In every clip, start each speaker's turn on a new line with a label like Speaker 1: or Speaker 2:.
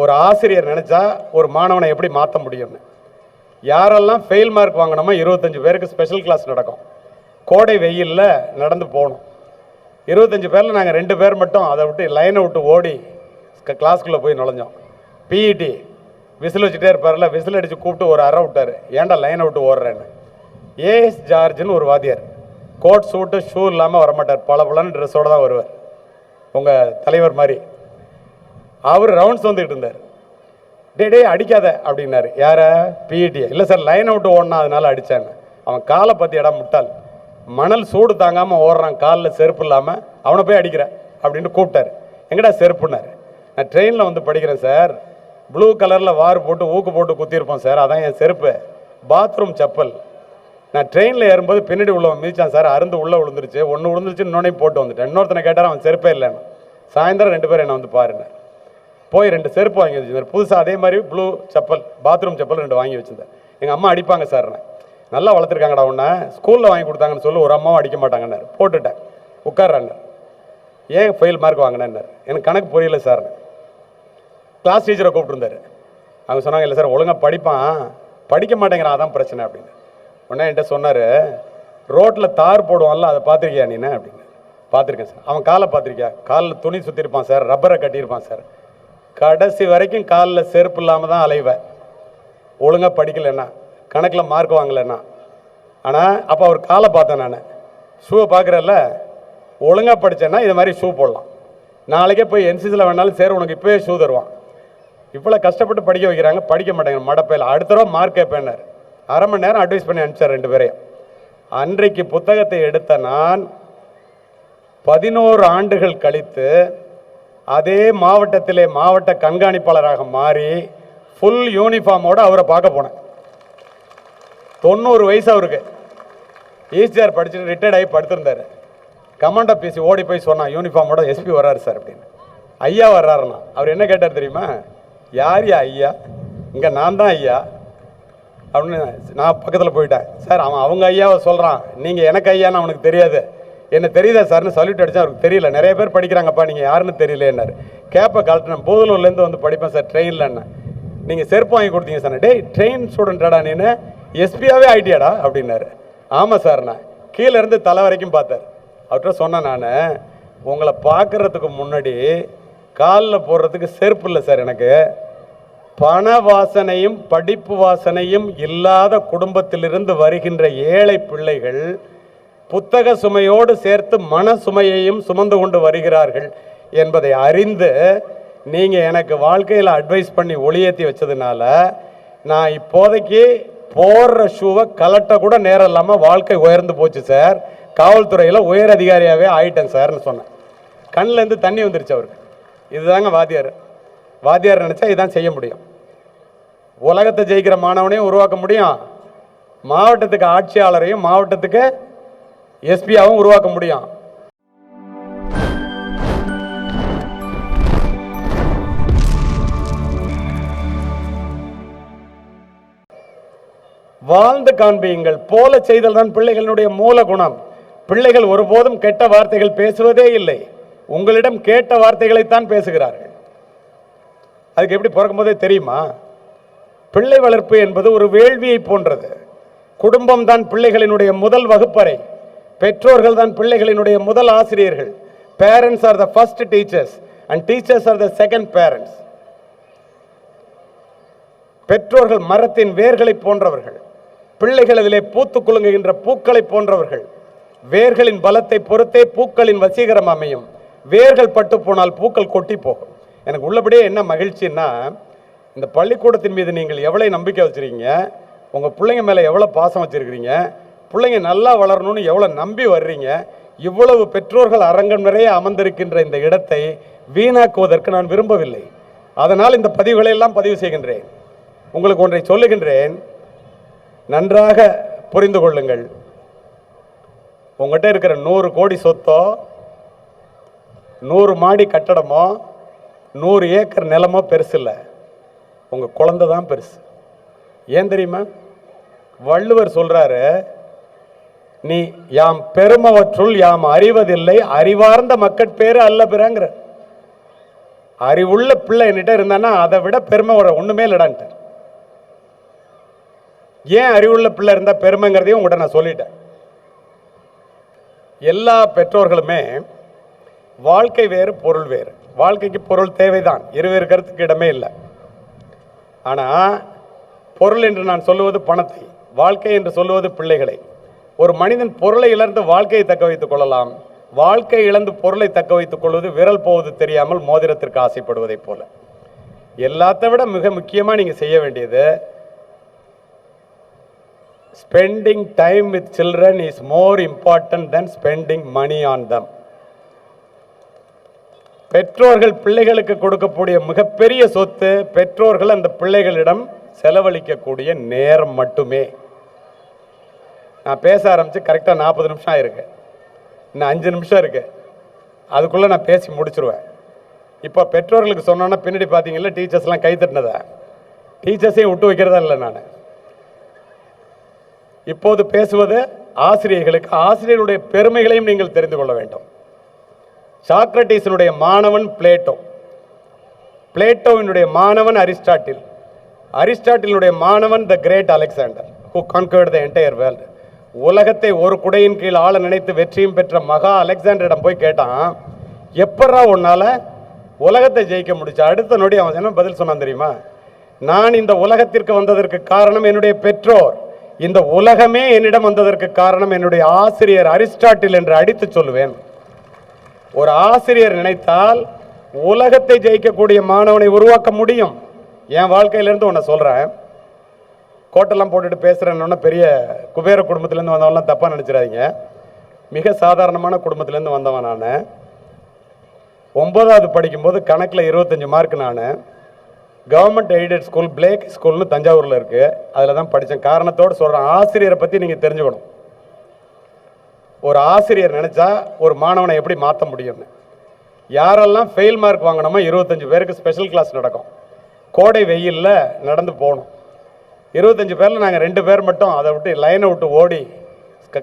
Speaker 1: ஒரு ஆசிரியர் நினச்சா ஒரு மாணவனை எப்படி மாற்ற முடியும்னு? யாரெல்லாம் ஃபெயில் மார்க் வாங்கினோமோ இருபத்தஞ்சு பேருக்கு ஸ்பெஷல் கிளாஸ் நடக்கும். கோடை வெயிலில் நடந்து போகணும். இருபத்தஞ்சு பேரில் நாங்கள் ரெண்டு பேர் மட்டும் அதை விட்டு லைனை விட்டு ஓடி கிளாஸ்க்குள்ளே போய் நுழைஞ்சோம். பிஇடி விசில் வச்சுட்டே இருப்பார்ல விசில் அடித்து கூப்பிட்டு ஒரு அறை விட்டார். ஏன்டா லைனை விட்டு ஓடுறேன்னு? ஏஎஸ் ஜார்ஜ்னு ஒரு வாத்தியார். கோட் சூட்டு ஷூ இல்லாமல் வரமாட்டார். பல பலன்னு ட்ரெஸ்ஸோடு தான் வருவார். உங்கள் தலைவர் மாதிரி. அவர் ரவுண்ட்ஸ் வந்துக்கிட்டு இருந்தார். டே டே அடிக்காத அப்படின்னாரு. யார? பிஇடி இல்லை சார் லைன் அவுட்டு ஓடினா அதனால அடித்தாங்க அவன் காலை பற்றி இடம் முட்டாள். மணல் சூடு தாங்காமல் ஓடுறான். காலில் செருப்பு இல்லாமல் அவனை போய் அடிக்கிற அப்படின்னு கூப்பிட்டாரு. எங்கடா செருப்புனார் நான் ட்ரெயினில் வந்து படிக்கிறேன் சார் ப்ளூ கலரில் வார் போட்டு ஊக்கு போட்டு குத்திருப்போம் சார் அதான் என் செருப்பு. பாத்ரூம் செப்பல் நான் ட்ரெயினில் ஏறும்போது பின்னாடி உள்ளவன் மிதிச்சான் சார் அருந்து உள்ளே விழுந்துருச்சு ஒன்று விழுந்துருச்சு இன்னொன்னே போட்டு வந்துட்டேன். இன்னொருத்தனை கேட்டார் அவன் செருப்பே இல்லைன்னு. சாயந்தரம் ரெண்டு பேரும் என்னை வந்து பாருங்க போய் ரெண்டு செருப்பு வாங்கி வச்சிருந்தார். புதுசாக அதே மாதிரி ப்ளூ செப்பல் பாத்ரூம் செப்பல் ரெண்டு வாங்கி வச்சிருந்தேன் எங்கள் அம்மா அடிப்பாங்க சார் நல்லா வளர்த்துருக்காங்கடா உன்னை. ஸ்கூலில் வாங்கி கொடுத்தாங்கன்னு சொல்லி ஒரு அம்மாவும் அடிக்க மாட்டாங்கன்னாரு. போட்டுட்டேன். உட்கார்றாங்க ஏன் ஃபெயில் மார்க் வாங்கினேன்னாரு. எனக்கு கணக்கு புரியல சார் கிளாஸ் டீச்சரை கூப்பிட்டுருந்தாரு. அவங்க சொன்னாங்க இல்லை சார் ஒழுங்காக படிப்பான். படிக்க மாட்டேங்கிறான். அதான் பிரச்சனை அப்படின்னு. உடனே என்கிட்ட சொன்னார் ரோட்டில் தார் போடுவான்ல அதை பார்த்துருக்கியா நீனே அப்படின்னு. பார்த்துருக்கேன் சார் அவன் காலை பார்த்துருக்கியா? காலில் துணி சுற்றிருப்பான் சார் ரப்பரை கட்டியிருப்பான் சார் கடைசி வரைக்கும் காலில் செருப்பு இல்லாமல் தான் அலைவேன் ஒழுங்காக படிக்கலைன்னா கணக்கில் மார்க் வாங்கலைன்னா. ஆனால் அப்போ அவர் காலை பார்த்தேன் நான். ஷூவை பார்க்குறல்ல ஒழுங்காக படித்தேன்னா இது மாதிரி ஷூ போடலாம். நாளைக்கே போய் என்சிசியில் வேணாலும் சரி உனக்கு இப்போயே ஷூ தருவான். இவ்வளோ கஷ்டப்பட்டு படிக்க வைக்கிறாங்க படிக்க மாட்டேங்க மடப்பையில். அடுத்த தடவை மார்க் கேட்பேன்னாரு. அரை மணி நேரம் அட்வைஸ் பண்ணி அனுப்பிச்சார் ரெண்டு பேரையும். அன்றைக்கு புத்தகத்தை எடுத்த நான் பதினோரு ஆண்டுகள் கழித்து அதே மாவட்டத்திலே மாவட்ட கண்காணிப்பாளராக மாறி ஃபுல் யூனிஃபார்மோடு அவரை பார்க்க போனேன். தொண்ணூறு வயசு அவருக்கு. ஈஸ்டிஆர் படிச்சுட்டு ரிட்டையர்ட் ஆகி படுத்திருந்தார். கமாண்டோ பிசி ஓடி போய் சொன்னான் யூனிஃபார்மோட எஸ்பி வர்றாரு சார் அப்படின்னு. ஐயா வர்றாருண்ணா. அவர் என்ன கேட்டார் தெரியுமா? யார் யா ஐயா? இங்கே நான் தான் ஐயா. அப்படின்னு நான் பக்கத்தில் போயிட்டேன். சார் அவன் அவங்க ஐயாவை சொல்கிறான் நீங்கள் எனக்கு ஐயான்னு அவனுக்கு தெரியாது. என்ன தெரியுதா சார்னு சல்யூட் அடிச்சா அவருக்கு தெரியல. நிறைய பேர் படிக்கிறாங்கப்பா நீங்கள் யாருன்னு தெரியலேன்னாரு கேப்பை கழட்டினேன் போதலூர்லேருந்து வந்து படிப்பேன் சார் ட்ரெயினில் நீங்கள் செருப்பு வாங்கி கொடுத்தீங்க சார் டேய் ட்ரெயின் ஸ்டூடெண்ட்டாடா நீனு. எஸ்பியாவே ஐடியாடா அப்படின்னாரு. ஆமாம் சார்ண்ணா. கீழே இருந்து தலை வரைக்கும் பார்த்தார். அவர்கிட்ட சொன்னேன் நான் உங்களை பார்க்குறதுக்கு முன்னாடி காலில் போடுறதுக்கு செருப்பு இல்லை சார் எனக்கு. பண வாசனையும் படிப்பு வாசனையும் இல்லாத குடும்பத்திலிருந்து வருகின்ற ஏழை பிள்ளைகள் புத்தக சுமையோடு சேர்த்து மன சுமையையும் சுமந்து கொண்டு வருகிறார்கள் என்பதை அறிந்து நீங்கள் எனக்கு வாழ்க்கையில் அட்வைஸ் பண்ணி ஒளியேற்றி வச்சதுனால நான் இப்போதைக்கு போடுற ஷூவை கலட்ட கூட நேரம் இல்லாமல் வாழ்க்கை உயர்ந்து போச்சு சார் காவல்துறையில் உயர் அதிகாரியாகவே ஆயிட்டேன் சார்னு சொன்னேன். கண்ணிலேருந்து தண்ணி வந்துருச்சு அவருக்கு. இதுதாங்க வாத்தியார். வாத்தியார் நினச்சா இதான் செய்ய முடியும். உலகத்தை ஜெயிக்கிற மாணவனையும் உருவாக்க முடியும். மாவட்டத்துக்கு ஆட்சியாளரையும் மாவட்டத்துக்கு எஸ்பியாவும் உருவாக்க முடியும். வாழ்ந்து காண்பியுங்கள். போல செய்தல் தான் பிள்ளைகளுடைய மூல குணம் பிள்ளைகள் ஒருபோதும் கெட்ட வார்த்தைகள் பேசுவதே இல்லை. உங்களிடம் கேட்ட வார்த்தைகளைத்தான் பேசுகிறார்கள். அதுக்கு எப்படி பிறக்கும் போதே தெரியுமா? பிள்ளை வளர்ப்பு என்பது ஒரு வேள்வியை போன்றது. குடும்பம் தான் பிள்ளைகளினுடைய முதல் வகுப்பறை. பெற்றோர்கள் தான் பிள்ளைகளினுடைய முதல் ஆசிரியர்கள். Parents are the first teachers and teachers are the second parents பெற்றோர்கள் மரத்தின் வேர்களை போன்றவர்கள். பிள்ளைகள் அதிலே பூத்து குலுங்குகின்ற பூக்களை போன்றவர்கள். வேர்களின் பலத்தை பொறுத்தே பூக்களின் வசீகரம் அமையும். வேர்கள் பட்டு போனால் பூக்கள் கொட்டி போகும். எனக்கு உள்ளபடியே என்ன மகிழ்ச்சின்னா இந்த பள்ளிக்கூடத்தின் மீது நீங்கள் எவ்வளோ நம்பிக்கை வச்சுருக்கீங்க? உங்கள் பிள்ளைங்க மேலே எவ்வளோ பாசம் வச்சிருக்கிறீங்க பிள்ளைங்க நல்லா வளரணும்னு எவ்வளோ நம்பி வர்றீங்க இவ்வளவு பெற்றோர்கள் அரங்கம் நிறைய அமர்ந்திருக்கின்ற இந்த இடத்தை வீணாக்குவதற்கு நான் விரும்பவில்லை. அதனால் இந்த பதிவுகளை எல்லாம் பதிவு செய்கின்றேன். உங்களுக்கு ஒன்றை சொல்லுகின்றேன். நன்றாக புரிந்து கொள்ளுங்கள். உங்கள்கிட்ட இருக்கிற நூறு கோடி சொத்தோ நூறு மாடி கட்டடமோ நூறு ஏக்கர் நிலமோ பெருசு இல்லை. உங்கள் குழந்தை தான் பெருசு. ஏன் தெரியுமா? வள்ளுவர் சொல்கிறாரு நீ யாம் பெருமவற்றுள் யாம் அறிவதில்லை அறிவார்ந்த மக்கட்பேறு அல்ல பிறங்கிற. அறிவுள்ள பிள்ளை என்கிட்ட இருந்தான்னா அதை விட பெருமை வர ஒண்ணுமே இல்லடான்ட்டு. ஏன் அறிவுள்ள பிள்ளை இருந்தா பெருமைங்கிறதையும் உங்கள்கிட்ட நான் சொல்லிட்டேன். எல்லா பெற்றோர்களுமே வாழ்க்கை வேறு பொருள் வேறு. வாழ்க்கைக்கு பொருள் தேவைதான். இருவேறு கருத்துக்கு இடமே இல்லை. ஆனால் பொருள் என்று நான் சொல்லுவது பணத்தை வாழ்க்கை என்று சொல்லுவது பிள்ளைகளை. ஒரு மனிதன் பொருளை இழந்து வாழ்க்கையை தக்க வைத்துக் கொள்ளலாம். வாழ்க்கை இழந்து பொருளை தக்க வைத்துக் கொள்வது விரல் போவது தெரியாமல் மோதிரத்திற்கு ஆசைப்படுவதைப் போல. எல்லாத்தை விட மிக முக்கியமாக நீங்கள் செய்ய வேண்டியது spending time with children is more important than spending money on them பெற்றோர்கள் பிள்ளைகளுக்கு கொடுக்கக்கூடிய மிகப்பெரிய சொத்து பெற்றோர்கள் அந்த பிள்ளைகளிடம் செலவழிக்கக்கூடிய நேரம் மட்டுமே. நான் பேச ஆரம்பித்து கரெக்டாக நாற்பது நிமிஷம் ஆயிருக்கு. இன்னும் அஞ்சு நிமிஷம் இருக்குது அதுக்குள்ளே நான் பேசி முடிச்சிருவேன். இப்போ பெற்றோர்களுக்கு சொன்னோன்னா பின்னாடி பார்த்தீங்கன்னா டீச்சர்ஸ்லாம் கை தட்டினதா? டீச்சர்ஸையும் விட்டு வைக்கிறதா இல்லை நான். இப்போது பேசுவது ஆசிரியர்களுக்கு ஆசிரியருடைய பெருமைகளையும் நீங்கள் தெரிந்து கொள்ள வேண்டும். சாக்ரட்டிஸினுடைய மாணவன் பிளேட்டோ. பிளேட்டோவினுடைய மாணவன் அரிஸ்டாட்டில். அரிஸ்டாட்டிலுடைய மாணவன் the great Alexander who conquered the entire world உலகத்தை ஒரு குடையின் கீழ் ஆள நினைத்து வெற்றியும் பெற்ற மகா அலெக்சாண்டரிடம் போய் கேட்டான் எப்படா உன்னால உலகத்தை ஜெயிக்க முடிச்சா? அடுத்த நொடி அவன் என்ன பதில் சொன்னான் தெரியுமா? நான் இந்த உலகத்திற்கு வந்ததற்கு காரணம் என்னுடைய பெற்றோர். இந்த உலகமே என்னிடம் வந்ததற்கு காரணம் என்னுடைய ஆசிரியர் அரிஸ்டாட்டில் என்று அடித்து சொல்லுவேன். ஒரு ஆசிரியர் நினைத்தால் உலகத்தை ஜெயிக்கக்கூடிய மாணவனை உருவாக்க முடியும். என் வாழ்க்கையிலேருந்து உன்னை சொல்கிறேன் கோட்டெல்லாம் போட்டுட்டு பேசுகிறேன்னு பெரிய குபேர குடும்பத்திலேருந்து வந்தவன்லாம் தப்பாக நினச்சிடாதீங்க. மிக சாதாரணமான குடும்பத்திலேருந்து வந்தவன் நான். ஒம்பதாவது படிக்கும்போது கணக்கில் இருபத்தஞ்சி மார்க் நான். கவர்மெண்ட் எய்டட் ஸ்கூல் பிளேக் ஸ்கூல்னு தஞ்சாவூரில் இருக்குது அதில் தான் படித்தேன் காரணத்தோடு சொல்கிறேன் ஆசிரியரை பற்றி நீங்கள் தெரிஞ்சுக்கணும். ஒரு ஆசிரியர் நினச்சா ஒரு மாணவனை எப்படி மாற்ற முடியும்னு. யாரெல்லாம் ஃபெயில் மார்க் வாங்கினோமோ இருபத்தஞ்சு பேருக்கு ஸ்பெஷல் கிளாஸ் நடக்கும். கோடை வெயிலில் நடந்து போகணும். இருபத்தஞ்சி பேரில் நாங்கள் ரெண்டு பேர் மட்டும் அதை விட்டு லைனை விட்டு ஓடி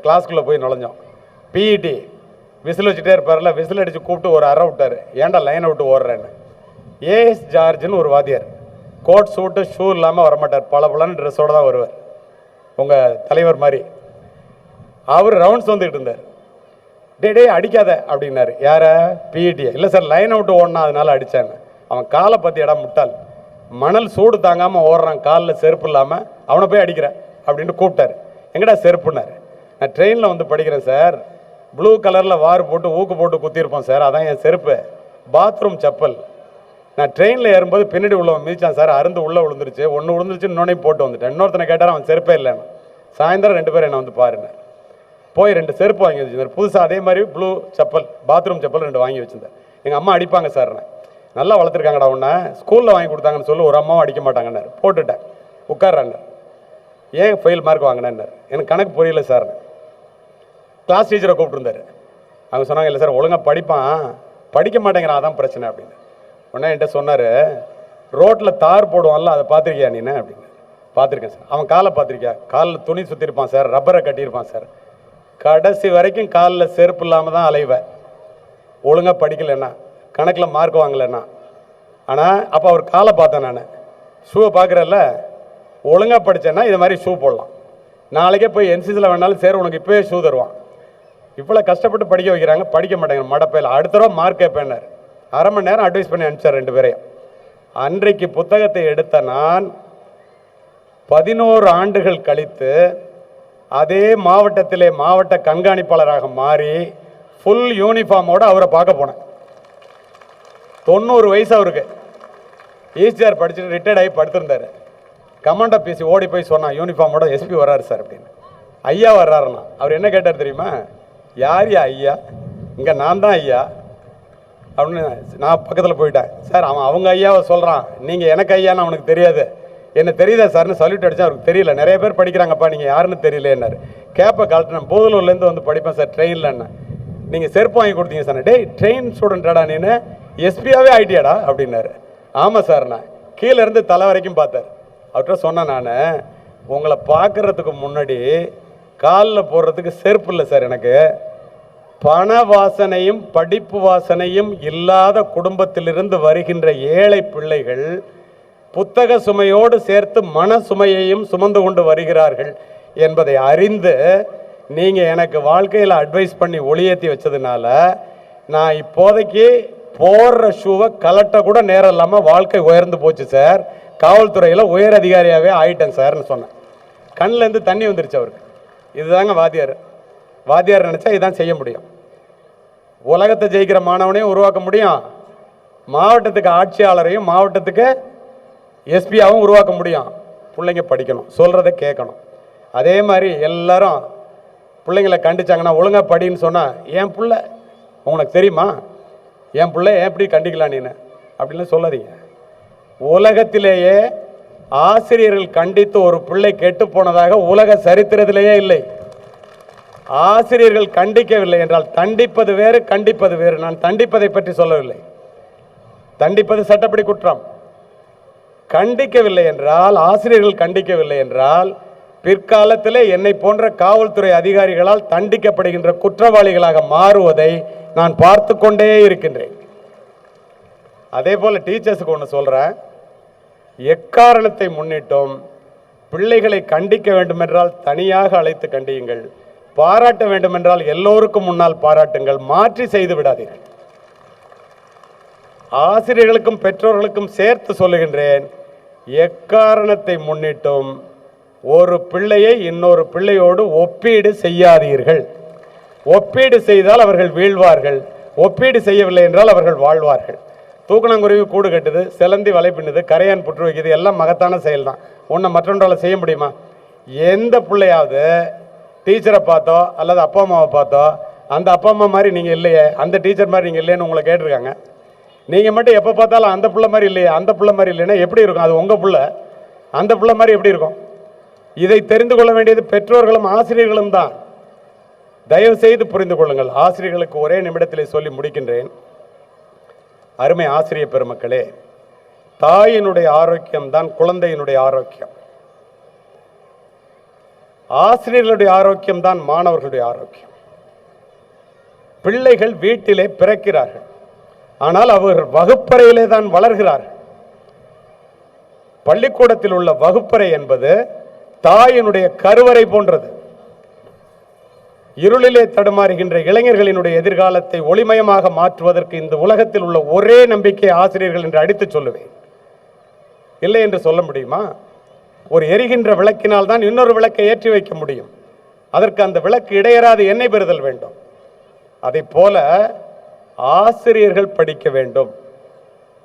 Speaker 1: கிளாஸ்க்குள்ளே போய் நுழைஞ்சோம். பிஇடி விசில் வச்சுட்டே இருப்பார்ல விசில் அடித்து கூப்பிட்டு ஒரு அற விட்டார். ஏன்டா லைனை விட்டு ஓடுறேன்னு. ஏஎஸ் ஜார்ஜ்னு ஒரு வாத்தியார். கோட் சூட்டு ஷூ இல்லாமல் வரமாட்டார். பல பலன்னு ட்ரெஸ்ஸோடு தான் வருவார். உங்கள் தலைவர் மாதிரி. அவர் ரவுண்ட்ஸ் வந்துக்கிட்டு இருந்தார். டே டே அடிக்காத அப்படின்னாரு. யாரை? பிஇடி இல்லை சார் லைனை விட்டு ஓடனா அதனால அடிச்சாங்க அவன் காலை பற்றி இடம் முட்டாள். மணல் சூடு தாங்காமல் ஓடுறான். காலில் செருப்பு இல்லாமல் அவனை போய் அடிக்கிறேன் அப்படின்ட்டு கூப்பிட்டாரு. எங்கடா செருப்புனார் நான் ட்ரெயினில் வந்து படிக்கிறேன் சார் ப்ளூ கலரில் வார் போட்டு ஊக்கு போட்டு குத்திருப்போம் சார் அதான் என் செருப்பு. பாத்ரூம் செப்பல் நான் ட்ரெயினில் ஏறும்போது பின்னாடி உள்ளவன் மிதிச்சான் சார் அருந்து உள்ளே விழுந்துருச்சு. ஒன்று விழுந்துருச்சு இன்னொன்னையும் போட்டு வந்துட்டேன். இன்னொருத்தனை கேட்டார் அவன் செருப்பே இல்லைன்னு. சாயந்தரம் ரெண்டு பேரும் என்னை வந்து பாருங்க போய் ரெண்டு செருப்பு வாங்கி வச்சுருந்தார். புதுசாக அதே மாதிரி ப்ளூ செப்பல் பாத்ரூம் செப்பல் ரெண்டு வாங்கி வச்சிருந்தேன் எங்கள் அம்மா அடிப்பாங்க சார் நல்லா வளர்த்துருக்காங்கடா உன்னை. ஸ்கூலில் வாங்கி கொடுத்தாங்கன்னு சொல்லி ஒரு அம்மாவும் அடிக்க மாட்டாங்கன்னாரு. போட்டுட்டேன். உட்கார்றாங்க. ஏன் ஃபெயில் மார்க் வாங்கினேன்னாரு. எனக்கு கணக்கு புரியல சார் கிளாஸ் டீச்சரை கூப்பிட்டுருந்தாரு. அவங்க சொன்னாங்க இல்லை சார் ஒழுங்காக படிப்பான். படிக்க மாட்டேங்கிறான். அதான் பிரச்சனை அப்படின்னு. உடனே என்கிட்ட சொன்னார் ரோட்டில் தார் போடுவான்ல அதை பார்த்துருக்கியா நீனு? அப்படின்னு. பார்த்துருக்கேன் சார் அவன் காலை பார்த்துருக்கியா? காலில் துணி சுற்றிருப்பான் சார் ரப்பரை கட்டியிருப்பான் சார் கடைசி வரைக்கும் காலில் செருப்பு இல்லாமல் தான் அலைவேன். ஒழுங்காக படிக்கலைன்னா. கணக்கில் மார்க் வாங்கலைன்னா. ஆனால் அப்போ அவர் காலை பார்த்தேன் நான். ஷூவை பார்க்குறல்ல ஒழுங்காக படித்தேன்னா இது மாதிரி ஷூ போடலாம். நாளைக்கே போய் என்சிசியில் வேணாலும் சரி உனக்கு இப்போயே ஷூ தருவான். இவ்வளோ கஷ்டப்பட்டு படிக்க வைக்கிறாங்க படிக்க மாட்டேங்க மடப்பையில். அடுத்த தடவை மார்க் கேட்பேன்னாரு. அரை மணி நேரம் அட்வைஸ் பண்ணி அனுப்பிச்சார் ரெண்டு பேரையும். அன்றைக்கு புத்தகத்தை எடுத்த நான் பதினோரு ஆண்டுகள் கழித்து அதே மாவட்டத்திலே மாவட்ட கண்காணிப்பாளராக மாறி ஃபுல் யூனிஃபார்மோடு அவரை பார்க்க போனேன். தொண்ணூறு வயசு அவருக்கு. ஈசிஆர் படிச்சுட்டு ரிட்டையர்ட் ஆகி படுத்திருந்தாரு. கமாண்டர் பிசி ஓடி போய் சொன்னான் யூனிஃபார்மோட எஸ்பி வர்றாரு சார் அப்படின்னு. ஐயா வர்றாருண்ணா. அவர் என்ன கேட்டார் தெரியுமா? யார் யா ஐயா? இங்கே நான் தான் ஐயா. அப்படின்னு நான் பக்கத்தில் போயிட்டேன். சார் அவன் அவங்க ஐயாவை சொல்கிறான் நீங்கள் எனக்கு ஐயான்னு அவனுக்கு தெரியாது. என்ன தெரியுதா சார்னு சல்யூட் அடிச்சா அவருக்கு தெரியல. நிறைய பேர் படிக்கிறாங்கப்பா. நீங்கள் யாருன்னு தெரியலேன்னாரு. கேப்பை கழட்டினேன். போதலூர்லேருந்து வந்து படிப்பேன் சார் ட்ரெயினில் என்ன நீங்கள் செருப்பு வாங்கி கொடுத்தீங்க சார் டேய் ட்ரெயின் ஸ்டூடெண்ட்டாடா நீனு. எஸ்பியாவே ஐடியாடா அப்படின்னாரு. ஆமாம் சார் கீழே இருந்து தலை வரைக்கும் பார்த்தார். அவர்கிட்ட சொன்னேன் நான் உங்களை பார்க்குறதுக்கு முன்னாடி காலில் போடுறதுக்கு செருப்பு இல்லை சார் எனக்கு. பண வாசனையும் படிப்பு வாசனையும் இல்லாத குடும்பத்திலிருந்து வருகின்ற ஏழை பிள்ளைகள் புத்தக சுமையோடு சேர்த்து மன சுமையையும் சுமந்து கொண்டு வருகிறார்கள் என்பதை அறிந்து நீங்கள் எனக்கு வாழ்க்கையில் அட்வைஸ் பண்ணி ஒளியேற்றி வச்சதுனால நான் இப்போதைக்கு போடுற ஷூவை கலட்ட கூட நேரம் இல்லாமல் வாழ்க்கை உயர்ந்து போச்சு சார் காவல்துறையில் உயர் அதிகாரியாகவே ஆயிட்டேன் சார்னு சொன்னேன். கண்ணிலேருந்து தண்ணி வந்துருச்சு அவருக்கு. இதுதாங்க வாத்தியார். வாத்தியார் நினச்சா இதான் செய்ய முடியும். உலகத்தை ஜெயிக்கிற மாணவனையும் உருவாக்க முடியும். மாவட்டத்துக்கு ஆட்சியாளரையும் மாவட்டத்துக்கு எஸ்பியாகவும் உருவாக்க முடியும். பிள்ளைங்க படிக்கணும். சொல்கிறத கேட்கணும். அதே மாதிரி எல்லாரும் பிள்ளைங்களை கண்டிச்சாங்கன்னா ஒழுங்காக படின்னு சொன்னால் என் பிள்ளை? உனக்கு தெரியுமா? என் பிள்ளை எப்படி கண்டிக்கலாம் நீனு? அப்படின்னு சொல்லாதீங்க. உலகத்திலேயே ஆசிரியர்கள் கண்டித்து ஒரு பிள்ளை கெட்டு போனதாக உலக சரித்திரத்திலேயே இல்லை. ஆசிரியர்கள் கண்டிக்கவில்லை என்றால் தண்டிப்பது வேறு கண்டிப்பது வேறு. நான் தண்டிப்பதை பற்றி சொல்லவில்லை. தண்டிப்பது சட்டப்படி குற்றம். கண்டிக்கவில்லை என்றால் ஆசிரியர்கள் கண்டிக்கவில்லை என்றால் பிற்காலத்தில் என்னை போன்ற காவல்துறை அதிகாரிகளால் தண்டிக்கப்படுகின்ற குற்றவாளிகளாக மாறுவதை நான் பார்த்து கொண்டே இருக்கின்றேன். அதே போல் டீச்சர்ஸுக்கு ஒன்று சொல்கிறேன் எக்காரணத்தை முன்னிட்டும் பிள்ளைகளை கண்டிக்க வேண்டுமென்றால் தனியாக அழைத்து கண்டியுங்கள். பாராட்ட வேண்டுமென்றால் எல்லோருக்கும் முன்னால் பாராட்டுங்கள். மாற்றி செய்து விடாதீர்கள். ஆசிரியர்களுக்கும் பெற்றோர்களுக்கும் சேர்த்து சொல்லுகின்றேன். எக்காரணத்தை முன்னிட்டும் ஒரு பிள்ளையை இன்னொரு பிள்ளையோடு ஒப்பீடு செய்யாதீர்கள். ஒப்பீடு செய்தால் அவர்கள் வீழ்வார்கள். ஒப்பீடு செய்யவில்லை என்றால் அவர்கள் வாழ்வார்கள். தூக்கணங்குருவி கூடு கட்டுது சிலந்தி வலை பின்னுது கரையான் புற்று வைக்குது எல்லாம் மகத்தான செயல் தான் ஒன்றை மற்றொன்றால் செய்ய முடியுமா? எந்த பிள்ளையாவது டீச்சரை பார்த்தோ அல்லது அப்பா அம்மாவை பார்த்தோ அந்த அப்பா அம்மா மாதிரி நீங்கள் இல்லையே அந்த டீச்சர் மாதிரி நீங்கள் இல்லைன்னு உங்களை கேட்டிருக்காங்க. நீங்கள் மட்டும் எப்போ பார்த்தாலும் அந்த பிள்ளை மாதிரி இல்லையே அந்த பிள்ளை மாதிரி இல்லைன்னா எப்படி இருக்கும்? அது உங்கள் பிள்ளை. அந்த பிள்ளை மாதிரி எப்படி இருக்கும்? இதை தெரிந்து கொள்ள வேண்டியது பெற்றோர்களும் ஆசிரியர்களும் தான். தயவு செய்து புரிந்து கொள்ளுங்கள். ஆசிரியர்களுக்கு ஒரே நிமிடத்திலே சொல்லி முடிக்கின்றேன். அருமை ஆசிரியர் பெருமக்களே தாயினுடைய ஆரோக்கியம் தான் குழந்தையினுடைய ஆரோக்கியம். ஆசிரியர்களுடைய ஆரோக்கியம் தான் மாணவர்களுடைய ஆரோக்கியம். பிள்ளைகள் வீட்டிலே பிறக்கிறார்கள். ஆனால் அவர்கள் வகுப்பறையிலே தான் வளர்கிறார்கள். பள்ளிக்கூடத்தில் உள்ள வகுப்பறை என்பது தாயினுடைய கருவறை போன்றது. இருளிலே தடுமாறுகின்ற இளைஞர்களினுடைய எதிர்காலத்தை ஒளிமயமாக மாற்றுவதற்கு இந்த உலகத்தில் உள்ள ஒரே நம்பிக்கை ஆசிரியர்கள் என்று அடித்து சொல்லுவேன். இல்லை என்று சொல்ல முடியுமா? ஒரு எரிகின்ற விளக்கினால் தான் இன்னொரு விளக்கை ஏற்றி வைக்க முடியும். அதற்கு அந்த விளக்கு இடையராது எண்ணெய் பெறுதல் வேண்டும். அதை போல ஆசிரியர்கள் படிக்க வேண்டும்.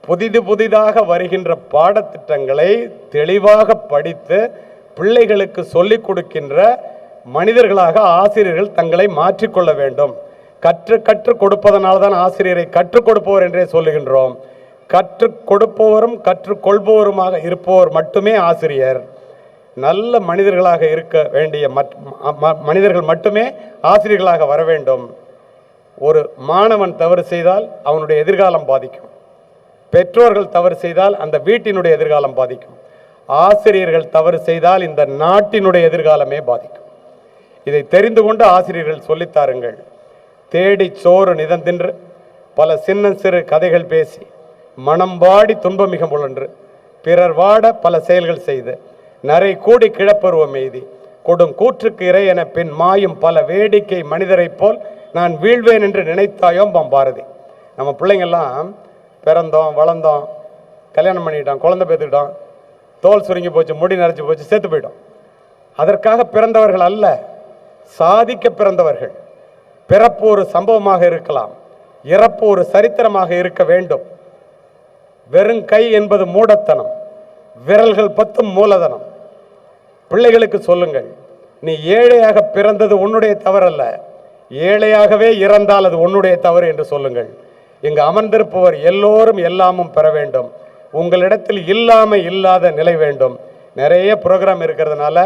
Speaker 1: புதிது புதிதாக வருகின்ற பாடத்திட்டங்களை தெளிவாக படித்து பிள்ளைகளுக்கு சொல்லிக் கொடுக்கின்ற மனிதர்களாக ஆசிரியர்கள் தங்களை மாற்றிக்கொள்ள வேண்டும். கற்று கற்றுக் கொடுப்பதனால் தான் ஆசிரியரை கற்றுக் கொடுப்பவர் என்றே சொல்லுகின்றோம். கற்றுக் கொடுப்பவரும் கற்றுக்கொள்பவருமாக இருப்பவர் மட்டுமே ஆசிரியர். நல்ல மனிதர்களாக இருக்க வேண்டிய ம- மனிதர்கள் மட்டுமே ஆசிரியர்களாக வர வேண்டும். ஒரு மாணவன் தவறு செய்தால் அவனுடைய எதிர்காலம் பாதிக்கும். பெற்றோர்கள் தவறு செய்தால் அந்த வீட்டினுடைய எதிர்காலம் பாதிக்கும். ஆசிரியர்கள் தவறு செய்தால் இந்த நாட்டினுடைய எதிர்காலமே பாதிக்கும். இதை தெரிந்து கொண்டு ஆசிரியர்கள் சொல்லித்தாருங்கள் தேடி சோறு நிதந்தின்று பல சின்ன சிறு கதைகள் பேசி மனம் வாடி துன்பமிக முழன்று பிறர் வாட பல செயல்கள் செய்து நரை கூடி கிழப்பருவம் எய்தி கொடும் கூற்றுக்கு இறை என பின் மாயும் பல வேடிக்கை மனிதரைப் போல் நான் வீழ்வேன் என்று நினைத்தாயோம் பாம் பாரதி. நம்ம பிள்ளைங்கள்லாம் பிறந்தோம் வளர்ந்தோம் கல்யாணம் பண்ணிட்டோம் குழந்தை பெற்றுக்கிட்டோம் தோல் சுருங்கி போச்சு முடி நரைச்சி போச்சு சேர்த்து போயிட்டோம். அதற்காக பிறந்தவர்கள் அல்ல. சாதிக்க பிறந்தவர்கள் பிறப்பு ஒரு சம்பவமாக இருக்கலாம் இறப்பு ஒரு சரித்திரமாக இருக்க வேண்டும். வெறும் கை என்பது மூடத்தனம் விரல்கள் பத்தும் மூலதனம். பிள்ளைகளுக்கு சொல்லுங்கள் நீ ஏழையாக பிறந்தது உன்னுடைய தவறல்ல ஏழையாகவே இறந்தால் அது உன்னுடைய தவறு என்று சொல்லுங்கள். இங்கு அமர்ந்திருப்பவர் எல்லோரும் எல்லாமும் பெற வேண்டும். உங்களிடத்தில் இல்லாமல் இல்லாத நிலை வேண்டும். நிறைய ப்ரோக்ராம் இருக்கிறதுனால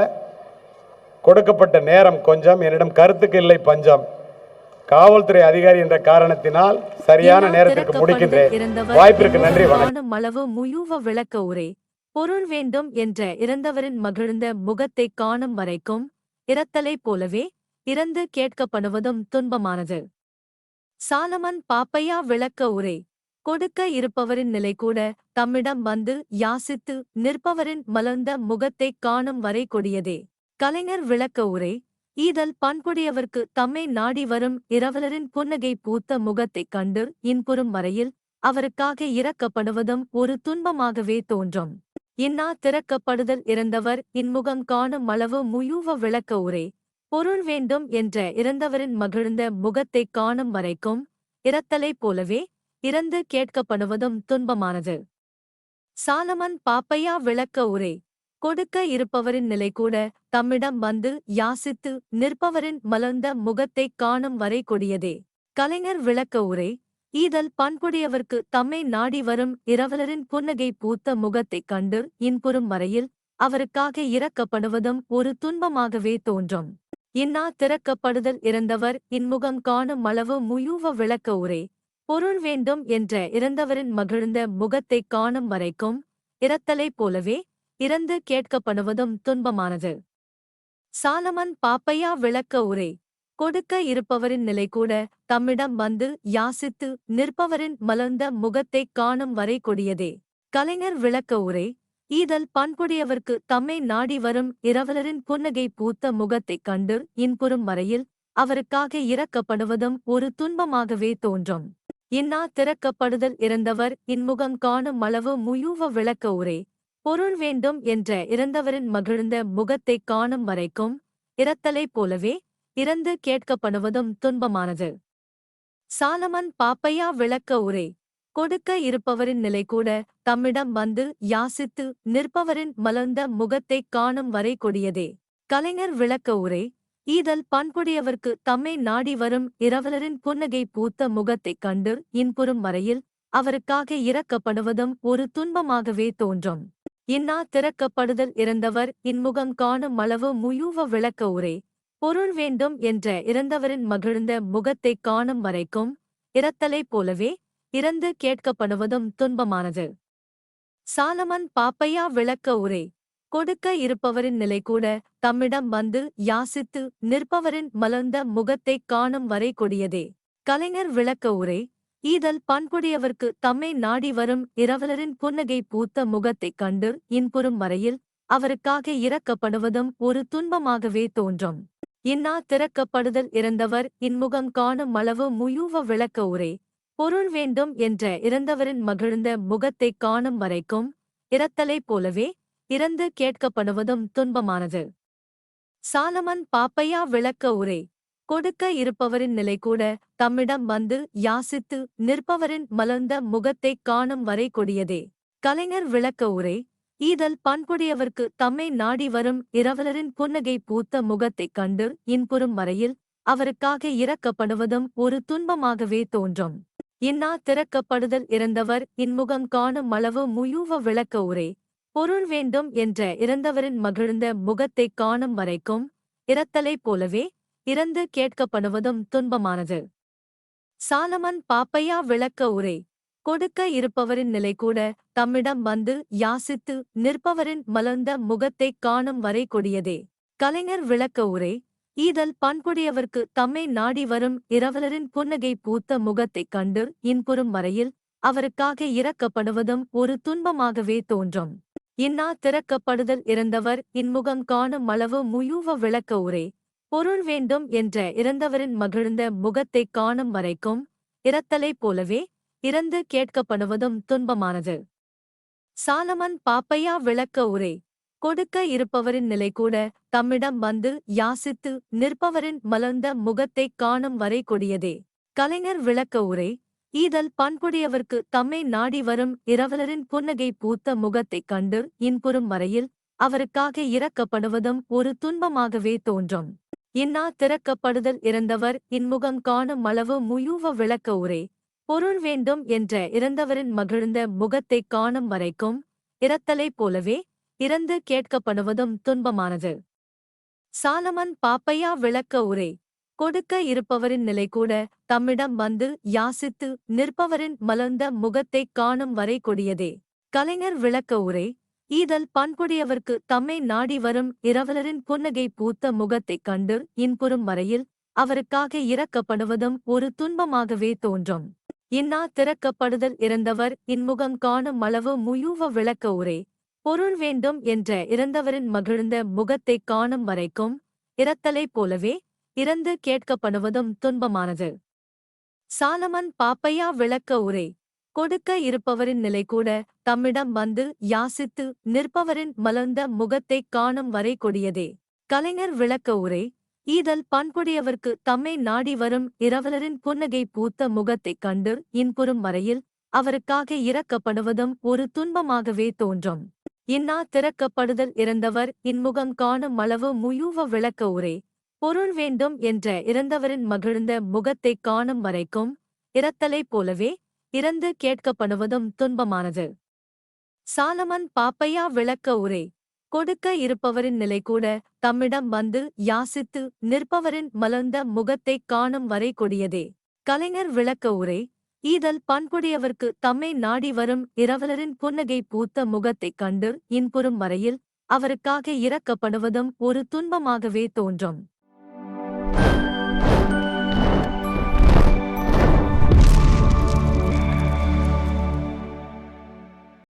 Speaker 1: கொடுக்கப்பட்ட நேரம் கொஞ்சம் என்னிடம் கருத்துக்கு இல்லை பஞ்சம். காவல்துறை அதிகாரி என்ற காரணத்தினால் சரியான நேரத்திற்கு முடிக்கின்றேன். வாய்ப்பிற்கு நன்றி வணக்கம்.
Speaker 2: அளவு முயுவ விளக்க உரை. பொருள் வேண்டும் என்ற இறந்தவரின் மகிழ்ந்த முகத்தைக் காணும் வரைக்கும் இறத்தலைப் போலவே இறந்து கேட்கப்படுவதும் துன்பமானது. சாலமன் பாப்பையா விளக்க உரை. கொடுக்க இருப்பவரின் நிலை கூட தம்மிடம் வந்து யாசித்து நிற்பவரின் மலர்ந்த முகத்தைக் காணும் வரை கொடியதே. கலைஞர் விளக்க உரை ஈதல் பண்புடையவர்க்கு தம்மை நாடி வரும் இரவலரின் புன்னகை பூத்த முகத்தைக் கண்டு இன்புறும் வரையில் அவருக்காக இறக்கப்படுவதும் ஒரு துன்பமாகவே தோன்றும். இன்னா திறக்கப்படுதல் இறந்தவர் இன்முகம் காணும் அளவு முயூவ விளக்க உரை பொருள் வேண்டும் என்ற இறந்தவரின் மகிழ்ந்த முகத்தைக் காணும் வரைக்கும் இரத்தலைப் போலவே இறந்து கேட்கப்படுவதும் துன்பமானது. சாலமன் பாப்பையா விளக்க உரை கொடுக்க இருப்பவரின் நிலை கூட தம்மிடம் வந்து யாசித்து நிற்பவரின் மலர்ந்த முகத்தைக் காணும் வரை கொடியதே. கலைஞர் விளக்க உரை. ஈதல் பண்புடையவர்க்கு தம்மை நாடி வரும் இரவலரின் புன்னகை பூத்த முகத்தைக் கண்டு இன்புறும் வரையில் அவருக்காக இறக்கப்படுவதும் ஒரு துன்பமாகவே தோன்றும். இன்னா திறக்கப்படுதல் இறந்தவர் இன்முகம் காணும் அளவு முயூவ விளக்க உரை. பொருள் வேண்டும் என்ற இறந்தவரின் மகிழ்ந்த முகத்தைக் காணும் வரைக்கும் இரத்தலைப் போலவே இறந்து கேட்கப்படுவதும் துன்பமானது. சாலமன் பாப்பையா விளக்க உரை. கொடுக்க இருப்பவரின் நிலை கூட தம்மிடம் வந்து யாசித்து நிற்பவரின் மலர்ந்த முகத்தைக் காணும் வரை கொடியதே. கலைஞர் விளக்க உரை. ஈதல் பண்புடையவர்க்கு தம்மை நாடி வரும் இரவலரின் புன்னகை பூத்த முகத்தைக் கண்டு இன்புறும் வரையில் அவருக்காக இறக்கப்படுவதும் ஒரு துன்பமாகவே தோன்றும். இன்னா திறக்கப்படுதல் இறந்தவர் இன்முகம் காணும் அளவு முயூவ விளக்க உரை. பொருள் வேண்டும் என்ற இறந்தவரின் மகிழ்ந்த முகத்தைக் காணும் வரைக்கும் இரத்தலைப் போலவே இறந்து கேட்கப்படுவதும் துன்பமானது. சாலமன் பாப்பையா விளக்க உரை. கொடுக்க இருப்பவரின் நிலை கூட தம்மிடம் வந்து யாசித்து நிற்பவரின் மலர்ந்த முகத்தைக் காணும் வரை கொடியதே. கலைஞர் விளக்க உரை. ஈதல் பண்புடையவர்க்கு தம்மை நாடி வரும் இரவலரின் புன்னகை பூத்த முகத்தைக் கண்டு இன்புறும் வரையில் அவருக்காக இறக்கப்படுவதும் ஒரு துன்பமாகவே தோன்றும். இன்னா திறக்கப்படுதல் இறந்தவர் இன்முகம் காணும் அளவு முயூவ விளக்க உரை. பொருள் வேண்டும் என்ற இறந்தவரின் மகிழ்ந்த முகத்தைக் காணும் வரைக்கும் இறத்தலைப் போலவே இறந்து கேட்கப்படுவதும் துன்பமானது. சாலமன் பாப்பையா விளக்க உரை. கொடுக்க இருப்பவரின் நிலை கூட தம்மிடம் வந்து யாசித்து நிற்பவரின் மலர்ந்த முகத்தைக் காணும் வரை கொடியதே. கலைஞர் விளக்க உரை. ஈதல் பண்புடையவர்க்கு தம்மை நாடி வரும் இரவலரின் புன்னகை பூத்த முகத்தைக் கண்டு இன்புறும் வரையில் அவருக்காக இறக்கப்படுவதும் ஒரு துன்பமாகவே தோன்றும். இன்னா திறக்கப்படுதல் இறந்தவர் இன்முகம் காணும் அளவு முயூவ விளக்க உரை. பொருள் வேண்டும் என்ற இறந்தவரின் மகிழ்ந்த முகத்தைக் காணும் வரைக்கும் இரத்தலைப் போலவே இறந்து கேட்கப்படுவதும் துன்பமானது. சாலமன் பாப்பையா விளக்க உரை. கொடுக்க இருப்பவரின் நிலை கூட தம்மிடம் வந்து யாசித்து நிற்பவரின் மலர்ந்த முகத்தைக் காணும் வரை கொடியதே. கலைஞர் விளக்க உரை ஈதல் பண்புடையவர்க்கு தம்மை நாடி வரும் இரவலரின் புன்னகை பூத்த முகத்தைக் கண்டு இன்புறும் வரையில் அவருக்காக இறக்கப்படுவதும் ஒரு துன்பமாகவே தோன்றும். இன்னா திறக்கப்படுதல் இறந்தவர் இன்முகம் காணும் அளவு முயூவ விளக்க உரை பொருள் வேண்டும் என்ற இறந்தவரின் மகிழ்ந்த முகத்தைக் காணும் வரைக்கும் இரத்தலைப் போலவே இறந்து கேட்கப்படுவதும் துன்பமானது. சாலமன் பாப்பையா விளக்க உரை. கொடுக்க இருப்பவரின் நிலை கூட தம்மிடம் வந்து யாசித்து நிற்பவரின் மலர்ந்த முகத்தைக் காணும் வரை கொடியதே. கலைஞர் விளக்க உரை. ஈதல் பண்புடையவர்க்கு தம்மை நாடி வரும் இரவலரின் புன்னகை பூத்த முகத்தைக் கண்டு இன்புறும் வரையில் அவருக்காக இறக்கப்படுவதும் ஒரு துன்பமாகவே தோன்றும். இன்னா திறக்கப்படுதல் இறந்தவர் இன்முகம் காணும் அளவு முயூவ விளக்க உரை. பொருள் வேண்டும் என்ற இறந்தவரின் மகிழ்ந்த முகத்தைக் காணும் வரைக்கும் இரத்தலைப் போலவே இறந்து கேட்கப்படுவதும் துன்பமானது. சாலமன் பாப்பையா விளக்க உரை. கொடுக்க இருப்பவரின் நிலை கூட தம்மிடம் வந்து யாசித்து நிற்பவரின் மலர்ந்த முகத்தைக் காணும் வரை கொடியதே. கலைஞர் விளக்க உரை. ஈதல் பண்புடையவர்க்கு தம்மை நாடி வரும் இரவலரின் புன்னகை பூத்த முகத்தைக் கண்டு இன்புறும் வரையில் அவருக்காக இறக்கப்படுவதும் ஒரு துன்பமாகவே தோன்றும். இன்னா திறக்கப்படுதல் இறந்தவர் இன்முகம் காணும் அளவு முயூவ விளக்க உரை. பொருள் வேண்டும் என்ற இறந்தவரின் மகிழ்ந்த முகத்தைக் காணும் வரைக்கும் இரத்தலைப் போலவே இறந்து கேட்கப்படுவதும் துன்பமானது. சாலமன் பாப்பையா விளக்க உரை. கொடுக்க இருப்பவரின் நிலை கூட தம்மிடம் வந்து யாசித்து நிற்பவரின் மலர்ந்த முகத்தைக் காணும் வரை கொடியதே. கலைஞர் விளக்க உரை. ஈதல் பண்புடையவர்க்கு தம்மை நாடி வரும் இரவலரின் புன்னகை பூத்த முகத்தைக் கண்டு இன்புறும் வரையில் அவருக்காக இறக்கப்படுவதும் ஒரு துன்பமாகவே தோன்றும். இன்னா திறக்கப்படுதல் இறந்தவர் இன்முகம் காணும் அளவு முயூவ விளக்க உரை. பொருள் வேண்டும் என்ற இறந்தவரின் மகிழ்ந்த முகத்தைக் காணும் வரைக்கும் இரத்தலைப் போலவே இறந்து கேட்கப்படுவதும் துன்பமானது. சாலமன் பாப்பையா விளக்க உரை. கொடுக்க இருப்பவரின் நிலை கூட தம்மிடம் வந்து யாசித்து நிற்பவரின் மலர்ந்த முகத்தைக் காணும் வரை கொடியதே. கலைஞர் விளக்க உரை ஈதல் பண்புடையவர்க்கு தம்மை நாடி வரும் இரவலரின் புன்னகை பூத்த முகத்தைக் கண்டு இன்புறும் வரையில் அவருக்காக இறக்கப்படுவதும் ஒரு துன்பமாகவே தோன்றும். இன்னா திறக்கப்படுதல் இறந்தவர் இன்முகம் காணும் அளவு முயூவ விளக்க உரை பொருள் வேண்டும் என்ற இறந்தவரின் மகிழ்ந்த முகத்தைக் காணும் வரைக்கும் இரத்தலைப் போலவே இறந்து கேட்கப்படுவதும் துன்பமானது. சாலமன் பாப்பையா விளக்க உரை. கொடுக்க இருப்பவரின் நிலை கூட தம்மிடம் வந்து யாசித்து நிற்பவரின் மலர்ந்த முகத்தைக் காணும் வரை கொடியதே. கலைஞர் விளக்க உரை. ஈதல் பண்புடையவர்க்கு தம்மை நாடி வரும் இரவலரின் புன்னகை பூத்த முகத்தைக் கண்டு இன்புறும் வரையில் அவருக்காக இறக்கப்படுவதும் ஒரு துன்பமாகவே தோன்றும்.